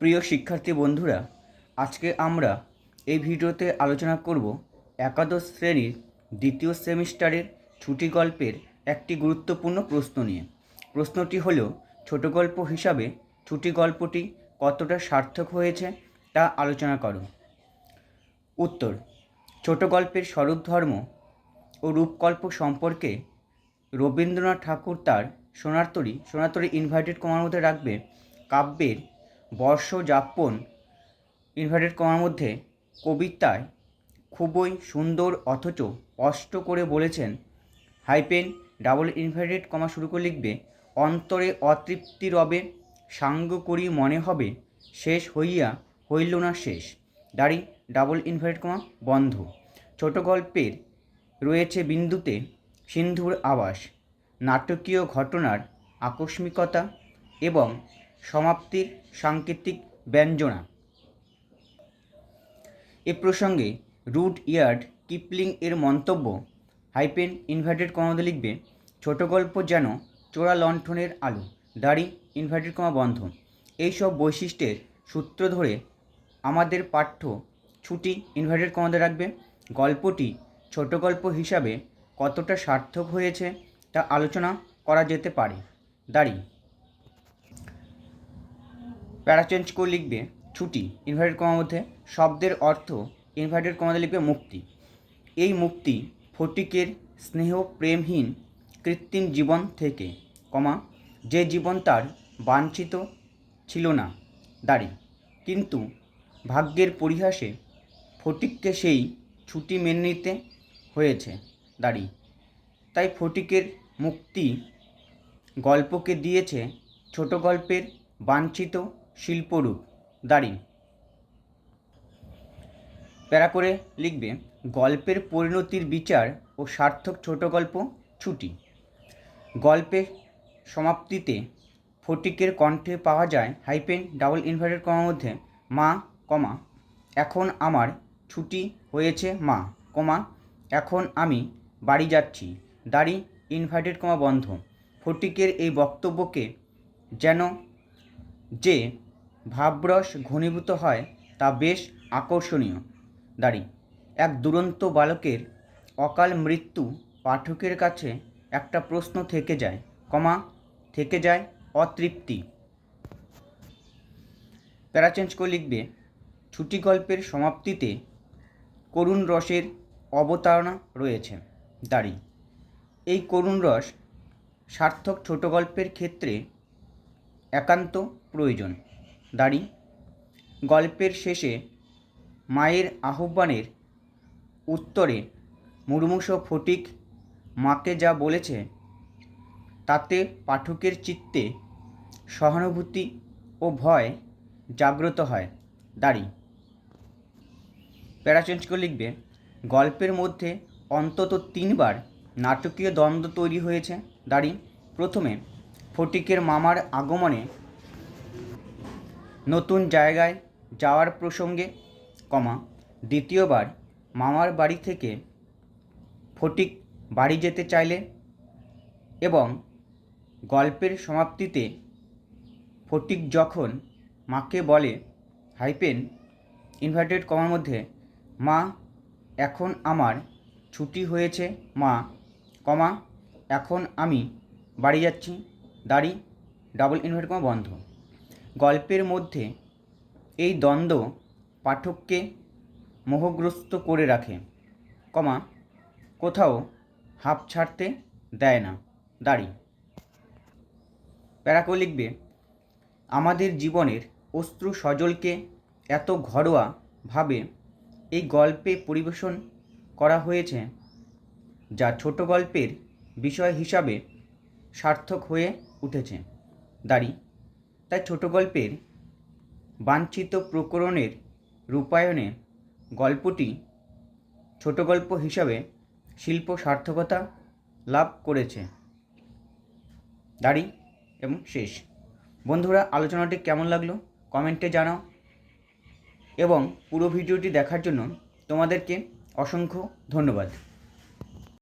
প্রিয় শিক্ষার্থী বন্ধুরা, আজকে আমরা এই ভিডিওতে আলোচনা করব একাদশ শ্রেণির দ্বিতীয় সেমিস্টারের ছুটি গল্পের একটি গুরুত্বপূর্ণ প্রশ্ন নিয়ে। প্রশ্নটি হল, ছোট গল্প হিসাবে ছুটি গল্পটি কতটা সার্থক হয়েছে তা আলোচনা করো। উত্তর, ছোট গল্পের স্বরূপ ধর্ম ও রূপকল্প সম্পর্কে রবীন্দ্রনাথ ঠাকুর তার সোনারতরী সোনারতরী ইনভার্টেড কমার মধ্যে রাখবে কাব্যের বর্ষযাপন ইনভার্টেড কমার মধ্যে কবিতায় খুবই সুন্দর অথচ স্পষ্ট করে বলেছেন। হাইপেন ডাবল ইনভার্টেড কমা শুরু করে লিখবে, অন্তরে অতৃপ্তি রবে, সাঙ্গ করি মনে হবে, শেষ হইয়া হইল না শেষ। দাড়ি ডাবল ইনভার্টেড কমা বন্ধ। ছোট গল্পের রয়েছে বিন্দুতে সিন্ধুর আবাস নাটকীয় ঘটনার আকস্মিকতা এবং সমাপ্তির সাংকেতিক ব্যঞ্জনা। এ প্রসঙ্গে রুট ইয়ার্ড কিপলিং এর মন্তব্য, হাইপেন ইনভার্টেড কমাতে লিখবে, ছোট গল্প যেন চোরা লণ্ঠনের আলো, দাড়ি ইনভার্টেড কমা বন্ধ। এইসব বৈশিষ্ট্যের সূত্র ধরে আমাদের পাঠ্য ছুটি ইনভার্টেড কমাতে রাখবে। গল্পটি ছোট গল্প হিসাবে কতটা সার্থক হয়েছে তা আলোচনা করা যেতে পারে। দাড়ি প্যারাচেঞ্জ করে লিখবে ছুটি ইনভার্টেড কমার মধ্যে, শব্দের অর্থ ইনভার্টেড কমাতে লিখবে মুক্তি। এই মুক্তি ফটিকের স্নেহ প্রেমহীন কৃত্রিম জীবন থেকে, কমা, যে জীবন তার বাঞ্ছিত ছিল না, দাড়ি। কিন্তু ভাগ্যের পরিহাসে ফটিককে সেই ছুটি মেনে নিতে হয়েছে, দাড়ি। তাই ফটিকের মুক্তি গল্পকে দিয়েছে ছোট গল্পের বাঞ্ছিত শিল্পরূপ, দাড়ি। প্যারা করে লিখবে, গল্পের পরিণতির বিচার ও সার্থক ছোট গল্প ছুটি। গল্পের সমাপ্তিতে ফটিকের কণ্ঠে পাওয়া যায় হাইপেন ডাবল ইনভার্টেড কমার মধ্যে, মা, কমা। এখন আমার ছুটি হয়েছে, মা, কমা। এখন আমি বাড়ি যাচ্ছি, দাড়ি ইনভার্টেড কমা বন্ধ। ফটিকের এই বক্তব্যকে যেন যে ভাবরস ঘনীভূত হয়, তা বেশ আকর্ষণীয়। দাড়ি, এক দুরন্ত বালকের অকাল মৃত্যু পাঠকের কাছে একটা প্রশ্ন থেকে যায়, কমা, থেকে যায় অতৃপ্তি। প্যারাচেঞ্জ করে লিখবে, ছুটি গল্পের সমাপ্তিতে করুণ রসের অবতারণা রয়েছে। দাড়ি, এই করুণ রস সার্থক ছোট গল্পের ক্ষেত্রে একান্ত প্রয়োজন। দাড়ি। গল্পের শেষে মায়ের আহ্বানের উত্তরে মুর্মুষ ফটিক মাকে যা বলেছে, তাতে পাঠকের চিত্তে সহানুভূতি ও ভয় জাগ্রত হয়। দাড়ি। প্যারাচেঞ্জ লিখবে, গল্পের মধ্যে অন্তত তিনবার নাটকীয় দ্বন্দ্ব তৈরি হয়েছে। দাড়ি। প্রথমে ফটিকের মামার আগমনে নতুন জায়গায় যাওয়ার প্রসঙ্গে, কমা, দ্বিতীয়বার মামার বাড়ি থেকে ফটিক বাড়ি যেতে চাইলে এবং গল্পের সমাপ্তিতে ফটিক যখন মাকে বলে হাইপেন ইনভার্টেড কমার মধ্যে, মা, এখন আমার ছুটি হয়েছে, মা, কমা, এখন আমি বাড়ি যাচ্ছি, দাড়ি ডাবল ইনভার্ট কমা বন্ধ। গল্পের মধ্যে এই দ্বন্দ্ব পাঠককে মোহগ্রস্ত করে রাখে, কমা, কোথাও হাঁপ ছাড়তে দেয় না। দাড়ি। প্যারাকো লিখবে, আমাদের জীবনের অশ্রু সজলকে এত ঘরোয়াভাবে এই গল্পে পরিবেশন করা হয়েছে, যা ছোট গল্পের বিষয় হিসাবে সার্থক হয়ে উঠেছে। দাড়ি। তাই ছোট গল্পের বাঞ্ছিত প্রকরণের রূপায়ণে গল্পটি ছোট গল্প হিসাবে শিল্প সার্থকতা লাভ করেছে। দাড়ি এবং শেষ। বন্ধুরা, আলোচনাটি কেমন লাগল? কমেন্টে জানাও। এবং পুরো ভিডিওটি দেখার জন্য তোমাদেরকে অসংখ্য ধন্যবাদ।